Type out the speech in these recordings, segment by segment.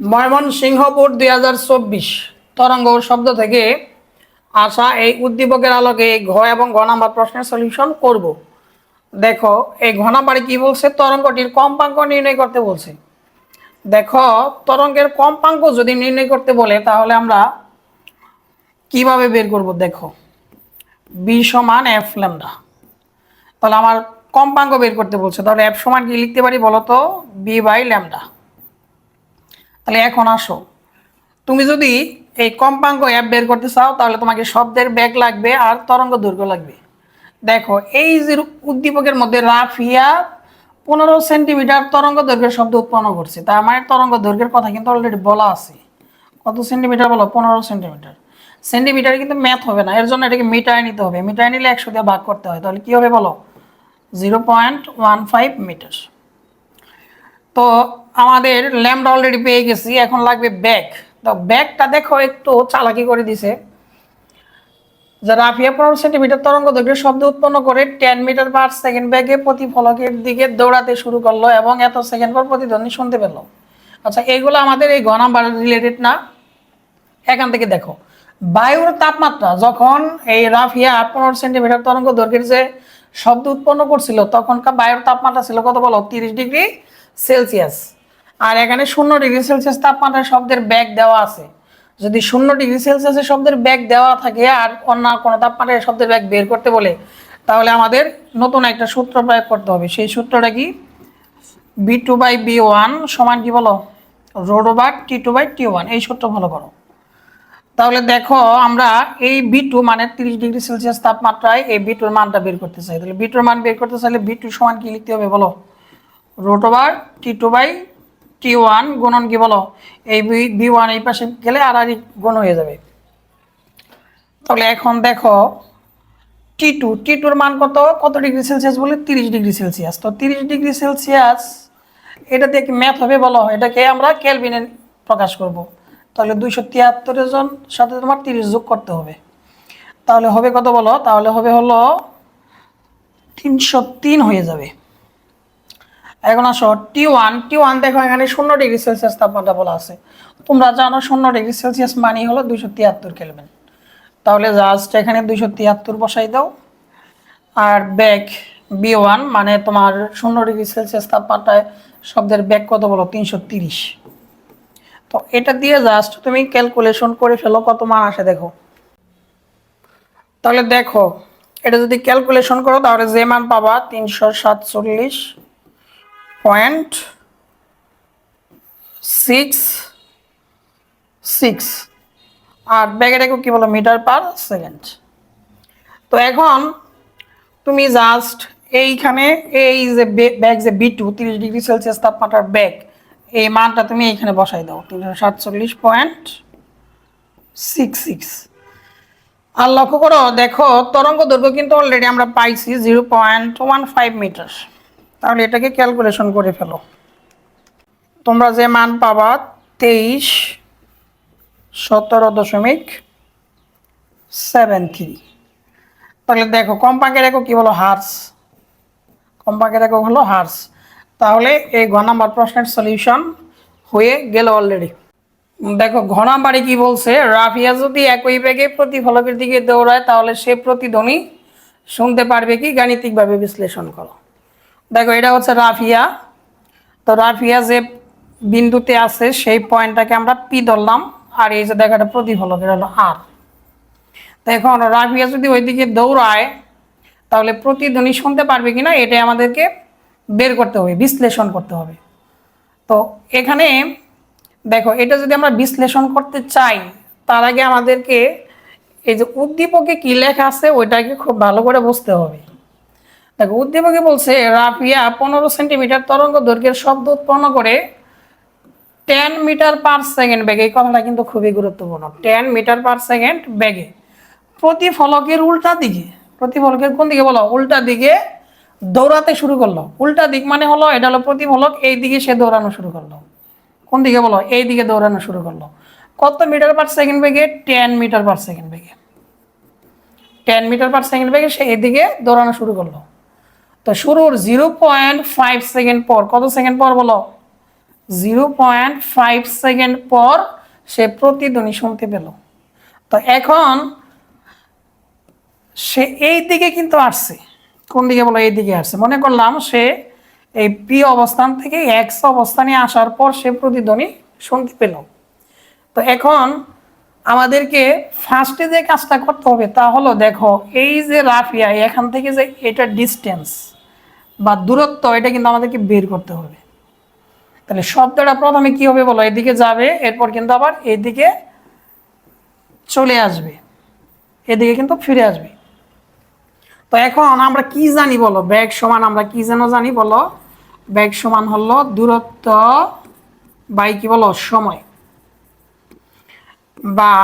ময়মনসিংহপুর দুই হাজার চব্বিশ তরঙ্গ শব্দ থেকে আসা এই উদ্দীপকের আলোকে ঘ এবং ঘ নাম্বার প্রশ্নের সলিউশন করব। দেখো, এই ঘ নাম্বারে কি বলছে? তরঙ্গটির কম্পাঙ্ক নির্ণয় করতে বলছে। দেখো, তরঙ্গের কম্পাঙ্ক যদি নির্ণয় করতে বলে, তাহলে আমরা কীভাবে বের করব? দেখো বি সমান এফ ল্যামডা তাহলে আমার কম্পাঙ্ক বের করতে বলছে। তাহলে এফ সমান কি লিখতে পারি বলো তো বি বাই ল্যামডা তাহলে এখন আসো। তুমি যদি এই কম্পাঙ্ক অ্যাপ বের করতে চাও, তাহলে তোমাকে শব্দের ব্যাগ লাগবে আর তরঙ্গ দৈর্ঘ্য লাগবে। দেখো, এই যে উদ্দীপকের মধ্যে রাফিয়া পনেরো সেন্টিমিটার তরঙ্গ দৈর্ঘ্যের শব্দ উৎপন্ন করছে। তার মানে তরঙ্গ দৈর্ঘ্যের কথা কিন্তু অলরেডি বলা আছে। কত সেন্টিমিটার বলো? পনেরো সেন্টিমিটার। সেন্টিমিটার কিন্তু ম্যাথ হবে না, এর জন্য এটাকে মিটারে নিতে হবে। মিটারে নিলে একশো দিয়ে ভাগ করতে হয়। তাহলে কী হবে বলো? Zero point one five meter তো আমাদের ল্যাম্প অলরেডি পেয়ে গেছি, এখন লাগবে ব্যাগ। তো ব্যাগটা দেখো, একটু চালাকি করে দিছে। যে রাফিয়া পনেরো সেন্টিমিটার তরঙ্গ দৈর্ঘ্যের শব্দ উৎপন্ন করে টেন মিটার পার সেকেন্ড ব্যাগে প্রতি ফলকের দিকে দৌড়াতে শুরু করল এবং এত সেকেন্ড পর প্রতিধ্বনি শুনতে পেল। আচ্ছা এইগুলো আমাদের এই ঘ রিলেটেড না? এখান থেকে দেখো। বায়ুর তাপমাত্রা, যখন এই রাফিয়া পনেরো সেন্টিমিটার তরঙ্গ দৈর্ঘ্যের যে শব্দ উৎপন্ন করছিল, তখনকার বায়ুর তাপমাত্রা ছিল কত বলো? তিরিশ ডিগ্রি সেলসিয়াস। আর এখানে শূন্য ডিগ্রি সেলসিয়াস তাপমাত্রায় শব্দের ব্যাগ দেওয়া আছে। যদি শূন্য ডিগ্রি সেলসিয়াসের শব্দের ব্যাগ দেওয়া থাকে আর অন্য কোনো তাপমাত্রায় শব্দের ব্যাগ বের করতে বলে, তাহলে আমাদের নতুন একটা সূত্র প্রয়োগ করতে হবে। সেই সূত্রটা কি? B two by B one সমান কি বলো? Root over T two by T one এই সূত্র ভালো করো। তাহলে দেখো আমরা এই বি টু মানে তিরিশ ডিগ্রি সেলসিয়াস তাপমাত্রায় এই বি টুর মানটা বের করতে চাই। তাহলে বি টুর মান বের করতে চাইলে বি টু সমান কি লিখতে হবে বলো? Root over T two by T one গুণন কি বলো? এই বি ওয়ান এই পাশে গেলে আর আর গুণ হয়ে যাবে। তাহলে এখন দেখো টি টু টি টুর মান কত? কত ডিগ্রি সেলসিয়াস বলে? তিরিশ ডিগ্রি সেলসিয়াস। তো তিরিশ ডিগ্রি সেলসিয়াস এটা দিয়ে ম্যাথ হবে বলো? এটাকে আমরা ক্যালভিনে প্রকাশ করব। তাহলে দুইশো তিয়াত্তরের জন সাথে তোমার তিরিশ যোগ করতে হবে। তাহলে হবে কত বলো? তাহলে হবে হলো তিনশো তিন হয়ে যাবে। এখন আসো টি ওয়ান টি ওয়ান দেখো এখানে শূন্য ডিগ্রি সেলসিয়াস তাপমাত্রা বলা আছে। তোমরা জানো শূন্য ডিগ্রি সেলসিয়াস মানি হলো দুইশো তিয়াত্তর কেলবেন তাহলে জাস্ট এখানে দুইশো তিয়াত্তর বসাই দাও। আর ব্যাক বি ওয়ান মানে তোমার শূন্য ডিগ্রি সেলসিয়াস তাপমাত্রায় শব্দের ব্যাক কত বলো? তিনশো তিরিশ। তো এটা দিয়ে জাস্ট তুমি ক্যালকুলেশন করে ফেলো কত মান আসে, দেখো। তাহলে দেখো, এটা যদি ক্যালকুলেশন করো তাহলে যে মান পাবা? তিনশো সাতচল্লিশ। Point six six. আর ব্যাগেটাকে কি বলো, মিটার পার সেকেন্ড। তো এখন তুমি জাস্ট এইখানে, এই যে ব্যাগ যে বি টু তিরিশ ডিগ্রি সেলসিয়াস তাপমাত্রার ব্যাগ, এই মানটা তুমি এইখানে বসাই দাও। তিনশো সাতচল্লিশ পয়েন্ট সিক্স সিক্স। আর লক্ষ্য করো, দেখো, তরঙ্গ দৈর্ঘ্য কিন্তু অলরেডি আমরা পাইছি zero point one five meter তাহলে এটাকে ক্যালকুলেশন করে ফেলো। তোমরা যে মান পাবা তেইশ সতেরো দশমিক সেভেন থ্রি তাহলে দেখো, কম্পাঙ্কের একক কী বলো হার্স কম্পাঙ্কের একক হলো হার্স তাহলে এই ঘ নাম্বার প্রশ্নের সলিউশন হয়ে গেল অলরেডি দেখো, ঘ নাম্বারে কি বলছে? রাফিয়া যদি একই বেগে প্রতিফলকের দিকে দৌড়ায়, তাহলে সে প্রতিধ্বনি শুনতে পারবে কি? গাণিতিকভাবে বিশ্লেষণ করো। দেখো, এটা হচ্ছে রাফিয়া। তো রাফিয়া যে বিন্দুতে আছে, সেই পয়েন্টটাকে আমরা পি ধরলাম। আর এই যে দেখো, এটা প্রতিফলক, এটা হলো আর এখন রাফিয়া যদি ওইদিকে দৌড়ায়, তাহলে প্রতিধ্বনি শুনতে পারবে কিনা, এটাই আমাদেরকে বের করতে হবে, বিশ্লেষণ করতে হবে। তো এখানে দেখো, এটা যদি আমরা বিশ্লেষণ করতে চাই, তার আগে আমাদেরকে এই যে উদ্দীপকে কী লেখা আছে, ওইটাকে খুব ভালো করে বুঝতে হবে। দেখো, উদ্দীপকে বলছে, রাফিয়া পনেরো সেন্টিমিটার তরঙ্গ দৈর্ঘ্যের শব্দ উৎপন্ন করে টেন মিটার পার সেকেন্ড ব্যাগে এই কথাটা কিন্তু খুবই গুরুত্বপূর্ণ। টেন মিটার পার সেকেন্ড ব্যাগে প্রতি ফলকের উল্টা দিকে প্রতি ফলকের কোন দিকে বলো? উল্টা দিকে দৌড়াতে শুরু করল। উল্টা দিক মানে হলো, এটা হলো প্রতি ফলক এই দিকে সে দৌড়ানো শুরু করল। কোন দিকে বলো? এই দিকে দৌড়ানো শুরু করল। কত মিটার পার সেকেন্ড বেগে? টেন মিটার পার সেকেন্ড বেগে। টেন মিটার পার সেকেন্ড বেগে সে এদিকে দৌড়ানো শুরু করল। তো শুরুর জিরো পয়েন্ট ফাইভ সেকেন্ড পর, কত সেকেন্ড পর বলো? জিরো পয়েন্ট ফাইভ সেকেন্ড পর সে প্রতিধ্বনি শুনতে পেল। তো এখন সে এই দিকে কিন্তু আসছে। কোন দিকে বলো? এই দিকে আসছে। মনে করলাম সে এই পি অবস্থান থেকে এক্স অবস্থানে আসার পর সে প্রতিধ্বনি শুনতে পেল। তো এখন আমাদেরকে ফার্স্টে যে কাজটা করতে হবে তা হলো, দেখো, এই যে রাফিয়া, এখান থেকে যে এটা ডিস্টেন্স বা দূরত্ব, এটা কিন্তু আমাদেরকে বের করতে হবে। তাহলে শব্দটা প্রথমে কি হবে বলো? এদিকে যাবে, এরপর কিন্তু আবার এদিকে চলে আসবে। এদিকে কিন্তু ফিরে আসবে। তো এখন আমরা কি জানি বলো? ব্যাগ সমান আমরা কি যেন জানি বলো? ব্যাগ সমান হলো দূরত্ব বাই কি বলো? সময়। বা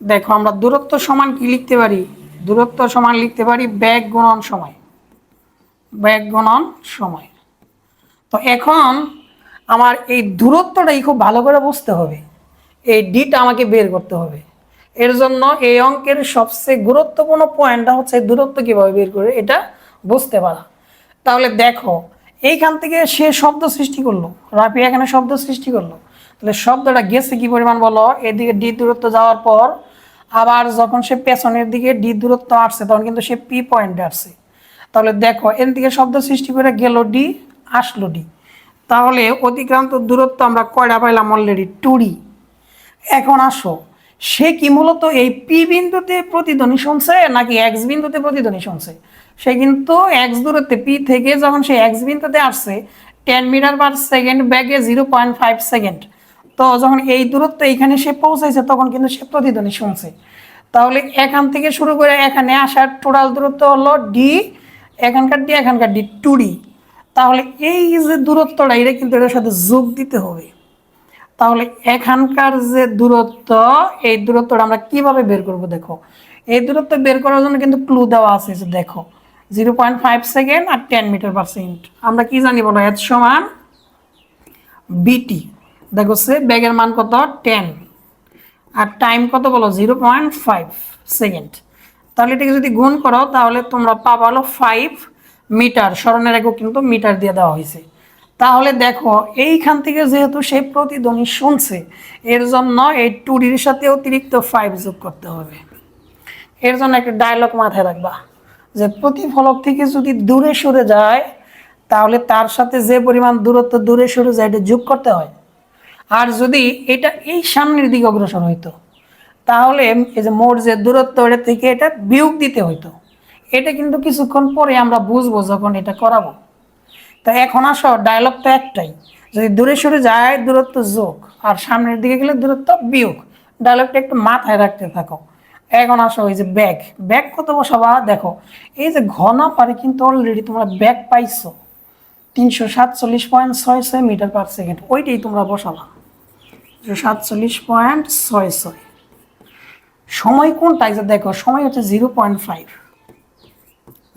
দেখো আমরা দূরত্ব সমান কি লিখতে পারি? দূরত্ব সমান লিখতে পারি ব্যাগ গুণন সময়। ব্যাগ গুণন সময়। তো এখন আমার এই দূরত্বটাই খুব ভালো করে বুঝতে হবে। এই ডিটা আমাকে বের করতে হবে। এর জন্য এই অঙ্কের সবচেয়ে গুরুত্বপূর্ণ পয়েন্টটা হচ্ছে দূরত্ব কীভাবে বের করে এটা বুঝতে পারা। তাহলে দেখো, এইখান থেকে সে শব্দ সৃষ্টি করল, রাফি এখানে শব্দ সৃষ্টি করল। তাহলে শব্দটা গেছে কি পরিমাণ বলো? এদিকে ডি দূরত্ব যাওয়ার পর আবার যখন সে পেছনের দিকে ডি দূরত্ব আসছে, তখন কিন্তু সে পি পয়েন্টে আসছে। তাহলে দেখো এর থেকে শব্দ সৃষ্টি করে গেল ডি আসলো ডি তাহলে অতিক্রান্ত দূরত্ব আমরা কয়টা পাইলাম? অলরেডি টুডি এখন আসো, সে কি মূলত এই পি বিন্দুতে প্রতিধ্বনি শুনছে নাকি এক্স বিন্দুতে প্রতিধ্বনি শুনছে? সে কিন্তু এক্স দূরত্বে পি থেকে যখন সে এক্স বিন্দুতে আসছে টেন মিটার পার সেকেন্ড ব্যাগে জিরো পয়েন্ট ফাইভ সেকেন্ড তো যখন এই দূরত্ব এইখানে সে পৌঁছাইছে, তখন কিন্তু সে প্রতিধ্বনি শুনছে। তাহলে এখান থেকে শুরু করে এখানে আসার টোটাল দূরত্ব হলো ডি এখানকার ডি এখানকার ডি টু ডি তাহলে এই যে দূরত্বটা, এটা কিন্তু এটার সাথে যোগ দিতে হবে। তাহলে এখানকার যে দূরত্ব, এই দূরত্বটা আমরা কীভাবে বের করব দেখো। এই দূরত্ব বের করার জন্য কিন্তু ক্লু দেওয়া আছে যে দেখো জিরো পয়েন্ট ফাইভ সেকেন্ড আর টেন মিটার পার সেকেন্ড আমরা কি জানি বলো এত সমান বিটি দেখো সে ব্যাগের মান কত? টেন আর টাইম কত বলো? জিরো পয়েন্ট ফাইভ সেকেন্ড তাহলে এটাকে যদি গুণ করো, তাহলে তোমরা পাবা হলো ফাইভ মিটার স্মরণের একক কিন্তু মিটার দিয়ে দেওয়া হয়েছে। তাহলে দেখো, এইখান থেকে যেহেতু সেই প্রতিধ্বনি শুনছে, এর জন্য এই টুডির সাথে অতিরিক্ত ফাইভ যোগ করতে হবে। এর জন্য একটা ডায়লগ মাথায় রাখবা, যে প্রতিফলক থেকে যদি দূরে সরে যায়, তাহলে তার সাথে যে পরিমাণ দূরত্ব দূরে সরে যায়, এটা যোগ করতে হয়। আর যদি এটা এই সামনের দিকে অগ্রসর হইতো তাহলে এই যে মোট যে দূরত্ব, এটা থেকে এটা বিয়োগ দিতে হইতো। এটা কিন্তু কিছুক্ষণ পরে আমরা বুঝব যখন এটা করাবো। তা এখন আসো ডায়লগ তো একটাই। যদি দূরে সরে যায়, দূরত্ব যোগ, আর সামনের দিকে গেলে দূরত্ব বিয়োগ। ডায়লগটা একটু মাথায় রাখতে থাকো। এখন আসো ওই যে ব্যাগ ব্যাগ কত বসাবা? দেখো, এই যে ঘনা পারে কিন্তু অলরেডি তোমরা ব্যাগ পাইছো। তিনশো সাতচল্লিশ পয়েন্ট ছয় ছয় মিটার পার সেকেন্ড ওইটাই তোমরা বসাবা। সাতচল্লিশ পয়েন্ট ছয় ছয়। সময় কোনটা? দেখো, সময় হচ্ছে zero point five.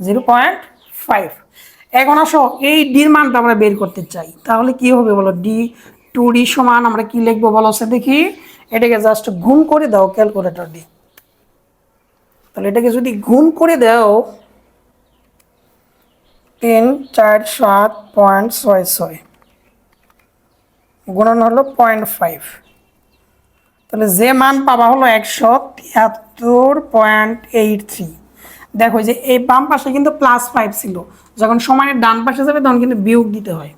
Zero point five. এখন আসো, এই ডির মানটা আমরা বের করতে চাই। তাহলে কি হবে বলো? ডি টু ডি সমান আমরা কি লিখব বলো? সে দেখি, এটাকে জাস্ট গুণ করে দাও ক্যালকুলেটর দিয়ে। তাহলে এটাকে যদি গুণ করে দাও, তিন, চার, সাত, পয়েন্ট ছয় ছয়। গুণন হলো পয়েন্ট ফাইভ। তাহলে যে মান পাবা হলো একশো তিয়াত্তর পয়েন্ট এইট থ্রি। দেখো যে এই বাম পাশে কিন্তু প্লাস ফাইভ ছিল। যখন সমানের ডান পাশে যাবে, তখন কিন্তু বিয়োগ দিতে হয়।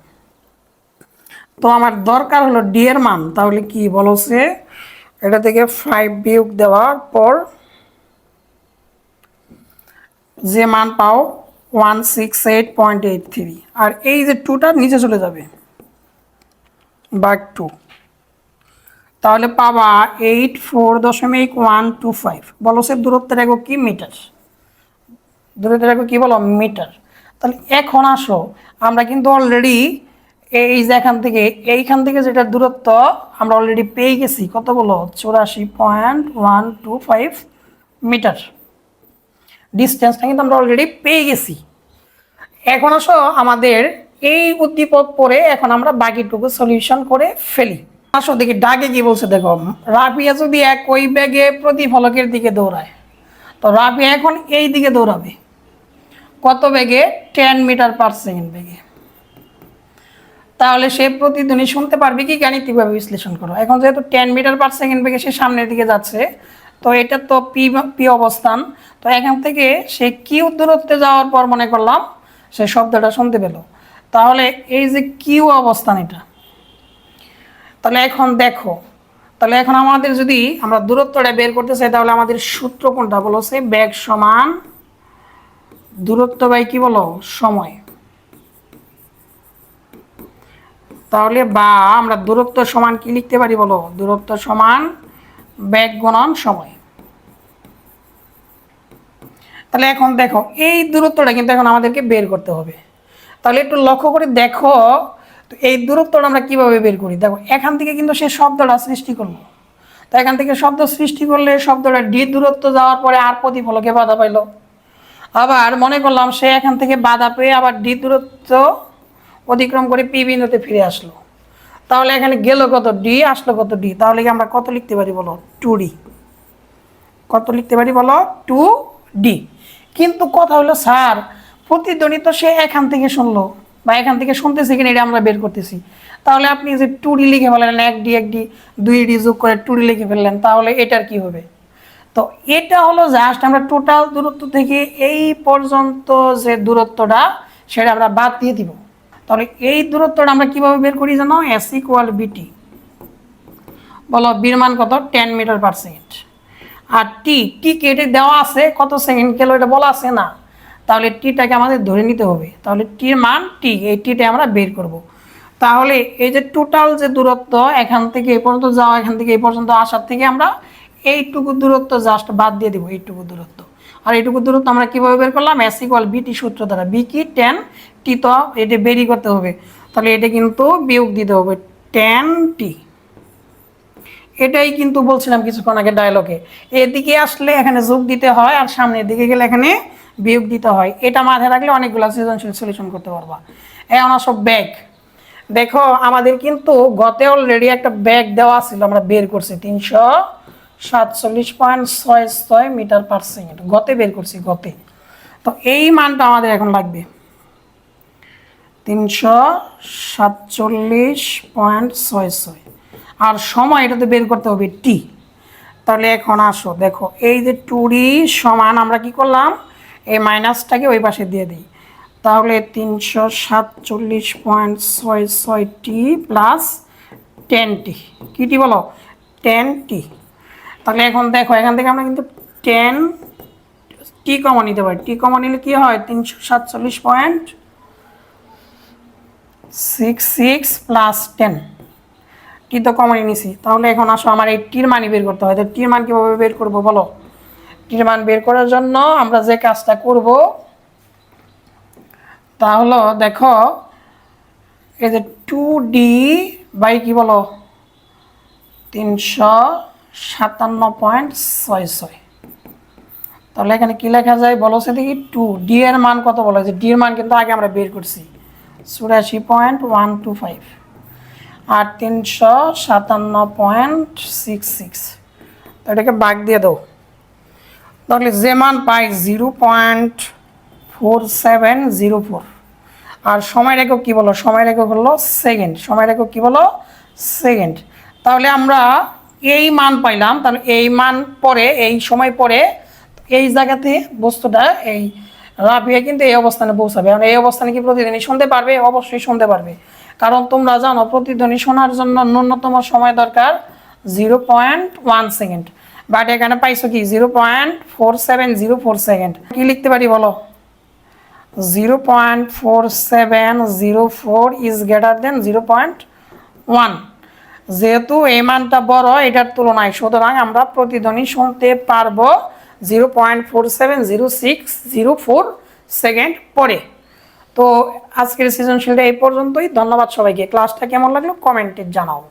তো আমার দরকার হলো ডি এর মান। তাহলে কি বলো সে? এটা থেকে ফাইভ বিয়োগ দেওয়ার পর যে মান পাও one six eight point eight three আর এই যে টুটা নিচে চলে যাবে। বাঘ টু তাহলে পাবা এইট ফোর দশমিক ওয়ান টু ফাইভ বলো সে দূরত্বের একক কি? মিটার। দূরত্বের একক কি বলো? মিটার। তাহলে এখন আসো, আমরা কিন্তু অলরেডি এই যে এখান থেকে, এইখান থেকে যেটা দূরত্ব, আমরা অলরেডি পেয়ে গেছি। কত বলো? চুরাশি point one two five meter. ডিস্টেন্সটা কিন্তু আমরা অলরেডি পেয়ে গেছি। এখন আসো আমাদের এই উদ্দীপক পরে এখন আমরা বাকিটুকু সলিউশন করে ফেলি। আসো দেখি ডাকে কি বলছে, দেখো, রাফিয়া যদি এক ওই ব্যাগে প্রতিফলকের দিকে দৌড়ায়, তো রাফিয়া এখন এই দিকে দৌড়াবে। কত বেগে? টেন মিটার পার সেকেন্ড বেগে। তাহলে সে প্রতিধ্বনি শুনতে পারবে কি, গাণিতিকভাবে বিশ্লেষণ করো। এখন যেহেতু টেন মিটার পার সেকেন্ড বেগে সে সামনের দিকে যাচ্ছে, তো এটা তো পি পি অবস্থান। তো এখান থেকে সে কিউ দূরত্বে যাওয়ার পর মনে করলাম, সে শব্দটা শুনতে পেল। তাহলে এই যে কিউ অবস্থান এটা তাহলে এখন দেখো, তাহলে এখন আমাদের যদি আমরা দূরত্বটা বের করতে চাই, তাহলে আমাদের সূত্র কোনটা বলো সে? ব্যাগ সমান দূরত্ব বাই কি বলো? সময়। তাহলে বা আমরা দূরত্ব সমান কি লিখতে পারি বলো? দূরত্ব সমান ব্যাগ গণন সময়। তাহলে এখন দেখো, এই দূরত্বটা কিন্তু এখন আমাদেরকে বের করতে হবে। তাহলে একটু লক্ষ্য করে দেখো তো এই দূরত্বটা আমরা কীভাবে বের করি? দেখো, এখান থেকে কিন্তু সে শব্দটা সৃষ্টি করল। তো এখান থেকে শব্দ সৃষ্টি করলে শব্দটা ডি দূরত্ব যাওয়ার পরে আর প্রতিফলকে বাধা পাইলো। আবার মনে করলাম সে এখান থেকে বাধা পেয়ে আবার ডি দূরত্ব অতিক্রম করে পি বিন্দুতে ফিরে আসলো। তাহলে এখানে গেল কত? ডি, আসলো কত ডি? তাহলে কি আমরা কত লিখতে পারি বলো? Two d. কত লিখতে পারি বলো? Two d. কিন্তু কথা হলো, স্যার প্রতিধ্বনি তো সে এখান থেকে শুনলো। বা এখান থেকে শুনতেছি কিনা এটা আমরা বের করতেছি। তাহলে আপনি যে টু ডি লিখে ফেললেন, এক ডি এক ডি দুই ডি যোগ করে টু ডি লিখে ফেললেন, তাহলে এটার কি হবে? তো এটা হলো জাস্ট আমরা টোটাল দূরত্ব থেকে এই পর্যন্ত যে দূরত্বটা, সেটা আমরা বাদ দিয়ে দিব। তাহলে এই দূরত্বটা আমরা কীভাবে বের করি জানো? এস ইকুয়াল বিটি বলো বীর মান কত? টেন মিটার পার সেকেন্ড আর টি টি কেটে দেওয়া আছে, কত সেকেন্ড গেল এটা বলা আছে না। তাহলে টিটাকে আমাদের ধরে নিতে হবে। তাহলে টির মান টি এই টিটা আমরা বের করব। তাহলে এই যে টোটাল যে দূরত্ব এখান থেকে এ পর্যন্ত যাওয়া, এখান থেকে এই পর্যন্ত আসার থেকে আমরা এইটুকু দূরত্ব জাস্ট বাদ দিয়ে দেবো, এইটুকু দূরত্ব। আর এইটুকু দূরত্ব আমরা কীভাবে বের করলাম? এস ইকুয়াল বিটি সূত্র দ্বারা। বি কি? টেন টি তো এটা বেরি করতে হবে। তাহলে এটা কিন্তু বিয়োগ দিতে হবে টেন টি এটাই কিন্তু বলছিলাম কিছুক্ষণ আগে ডায়লগে এদিকে আসলে এখানে যোগ দিতে হয় আর সামনের দিকে গেলে এখানে বিয়োগ দিতে হয়। এটা মাথায় রাখলে অনেকগুলো সৃজনশীল সলিউশন করতে পারবা। এখন আসো ব্যাগ দেখো, আমাদের কিন্তু গতে অলরেডি একটা ব্যাগ দেওয়া ছিল, আমরা বের করছি তিনশো সাতচল্লিশ পয়েন্ট ছয় ছয় মিটার পার সেকেন্ড গতে বের করছি, গতে। তো এই মানটা আমাদের এখন লাগবে। তিনশো সাতচল্লিশ পয়েন্ট ছয় ছয়। আর সময় এটাতে বের করতে হবে টি তাহলে এখন আসো, দেখো, এই যে টুরি সমান আমরা কি করলাম? এই মাইনাসটাকে ওই পাশে দিয়ে দিই। তাহলে তিনশো সাতচল্লিশ পয়েন্ট ছয় ছয় টি প্লাস টেন টি কী টি বলো? টেন টি তাহলে এখন দেখো, এখান থেকে আমরা কিন্তু টেন টি কমন নিতে পারি। টি কমন নিলে কী হয়? তিনশো সাতচল্লিশ point six six plus ten. T তো কমনই নিছি। তাহলে এখন আসো, আমার এই টির মানি বের করতে হয়। তো টির মান কীভাবে বের করব বলো? মান বের করার জন্য আমরা যে কাজটা করব, তা হলো দেখো, এই যে টু ডি বাই কি বলো? তিনশো সাতান্ন পয়েন্ট ছয় ছয়। তাহলে এখানে কি লেখা যায় বলো সে দেখি? টু ডি এর মান কত বলো? যে ডি এর মান কিন্তু আগে আমরা বের করছি। চুরাশি পয়েন্ট ওয়ান টু ফাইভ। আর তিনশো সাতান্ন পয়েন্ট সিক্স সিক্স। তো এটাকে বাগ দিয়ে দাও। তাহলে যে মান পাই zero point four seven zero four. আর সময় রেখো কী বলো? সময় রেখো হলো সেকেন্ড। সময় রেখো কী বলো? সেকেন্ড। তাহলে আমরা এই মান পাইলাম। তাহলে এই মান পরে, এই সময় পরে এই জায়গাতে বস্তুটা এই রাফিয়া কিন্তু এই অবস্থানে পৌঁছাবে। কারণ এই অবস্থানে কি প্রতিদিনই শুনতে পারবে? অবশ্যই শুনতে পারবে। কারণ তোমরা জানো, প্রতিধ্বনি শোনার জন্য ন্যূনতম সময় দরকার zero point one second. But এখানে পাইছো কি? Zero point four seven zero four second কি লিখতে পারি বলো? Zero point four seven zero four is greater than zero point one যেহেতু এই মানটা বড়, এটার তুলনায়। সুতরাং আমরা প্রতিধ্বনি শুনতে পারব zero point four seven zero six zero four second পরে। তো আজকের সৃজনশীলটা এই পর্যন্তই। ধন্যবাদ সবাইকে। ক্লাসটা কেমন লাগল? কমেন্টে জানাও।